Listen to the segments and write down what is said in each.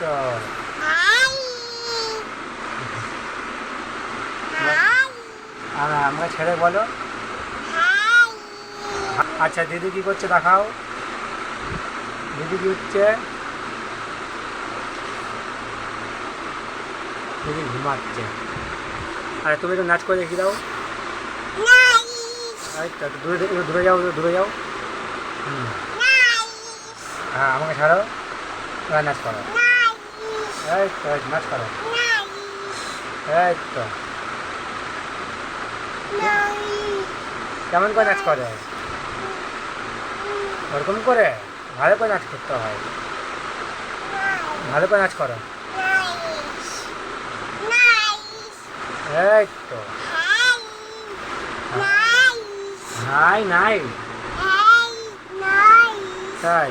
তো আর আমাকে ছেড়ে বলো। আচ্ছা দিদি কি করছে দেখাও। দিদি কি হচ্ছে? দিদি ঘুমাচ্ছে। আর তুমি তো নাচ করে দেখি দাও। দূরে দূরে যাও দূরে যাও। হুম। হ্যাঁ আমাকে ছাড়ো। নাচ করো। এই তো এই নাচ করো এই তো কেমন করে নাচ করে ওরকম করে ভালো করে নাচ করতে হয় ভালো করে নাচ করো এই তো নাই নাই তাই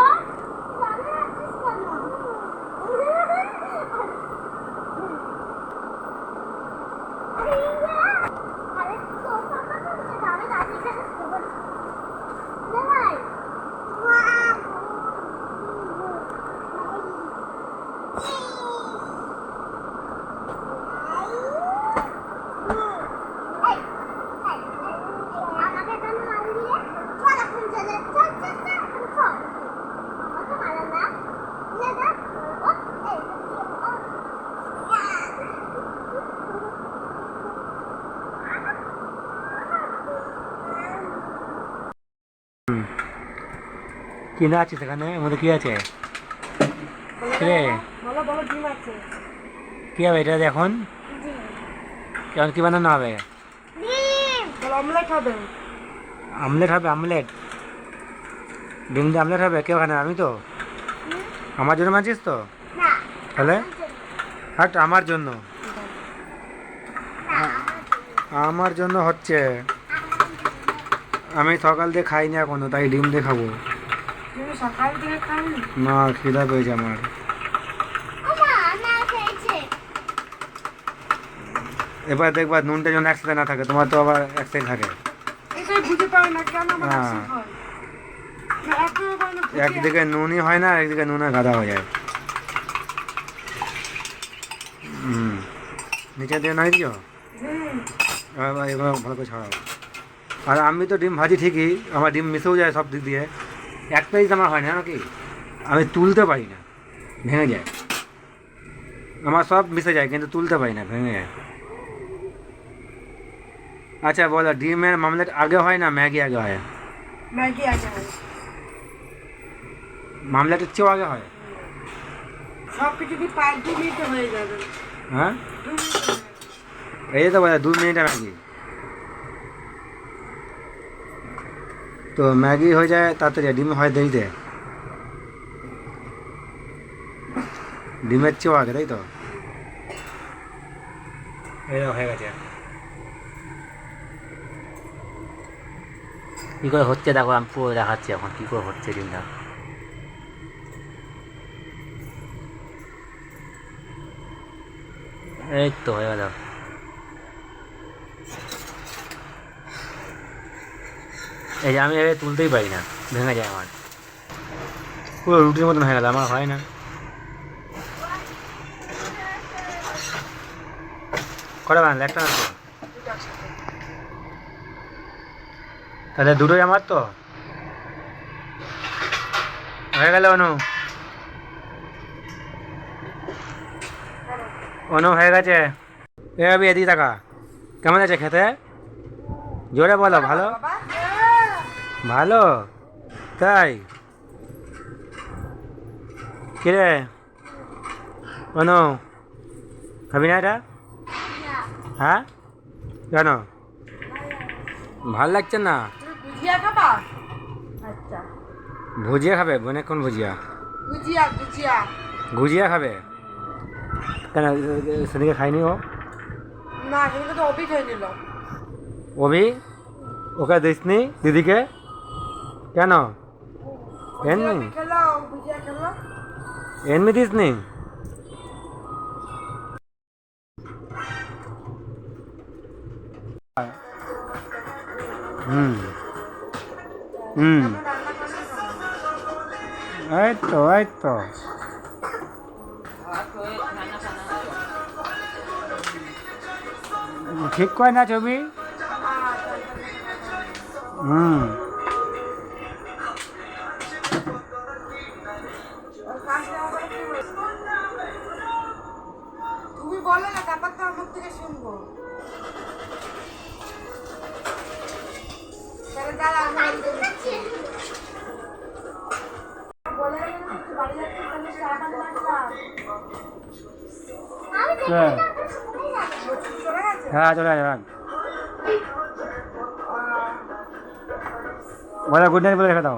আমাকে কেন মারলি রে? চল এখন চলে চল চল চল এখন চল আমাকে মারো না না না ও এই ও কি না আছে সেখানে মধ্যে কি আছে? রে কি হবে এটা এখন? কেমন কি বানানো হবে? অমলেট হবে। আমলেট হবে আমলেট ডিম দিয়ে আমলেট হবে? কেউ খানে আমি তো। আমার জন্য মানছিস তো? তাহলে? হাট আমার জন্য। আমার জন্য হচ্ছে আমি সকাল দিয়ে খাই না এখনও তাই ডিম দিয়ে খাব। তুমি সকাল থেকে খাওনি? না খিদা পেয়েছে আমার। এবার দেখবা নুনটা যেন একসাথে না থাকে তোমার তো আবার একসাথে থাকে। হ্যাঁ। অ্যাকশন না এত না বুঝে একদিকে নুনই হয় না একদিকে নুনে গাদা হয়ে যায়। হুম। নিচে দিয়ে নাই দিও? এবার ভালো করে ছড়াও। আর আমি তো ডিম ভাজি ঠিকই আমার ডিম মিশেও যায় সব দিক দিয়ে এক পেজ আমার হয় না নাকি আমি তুলতে পারি না ভেঙে যায় আমার সব মিশে যায় কিন্তু তুলতে পারি না ভেঙে যায় আচ্ছা বলো ডিমের মামলেট আগে হয় না ম্যাগি আগে হয় ম্যাগি আগে হয় মামলেটের চেয়েও আগে হয় সব কিছু কি পাঁচ দু মিনিটে হয়ে যাবে হ্যাঁ দু মিনিটে এই তো বলে দু মিনিটে ম্যাগি তো ম্যাগি হয়ে যায়, তাড়াতাড়ি ডিম হয় দেরিতে। ডিমের চেয়েও আগে, তাই তো? হয়ে গেছে কী করে হচ্ছে দেখো, আমি পুরো দেখাচ্ছি এখন, কী করে হচ্ছে ডিমটা। এই তো, হয়ে গেল। এই আমি এভাবে তুলতেই পারি না, ভেঙে যায় আমার। পুরো রুটির মতন হয়ে গেল, আমার হয় না। বানালে? একটা তাহলে দুটোই আমার তো? হয়ে গেল অনু। অনু হয়ে গেছে। এদিকে টাকা কেমন আছে খেতে? জোরে বলো, ভালো? ভালো? তাই? কিরে? অনু খাবি না এটা? হ্যাঁ? কেন? ভালো লাগছে না? ভুজিয়া খাবা? আচ্ছা। ভুজিয়া খাবে? অনেকক্ষণ ভুজিয়া? গুজিয়া গুজিয়া গুজিয়া খাবে? কেন সেদিকে খাইনি ও? না সেদিকে তো অবি খেয়ে নিল অভি? ওকে দিসনি দিদিকে? কেন? এমনি খেলো? বুঝিয়া খেলো হুম। হুম। এই তো এই তো। ঠিক কয় না ছবি? হুম। হ্যাঁ। হ্যাঁ চলে আসবে বলে গুড নাইট বলে রেখে দাও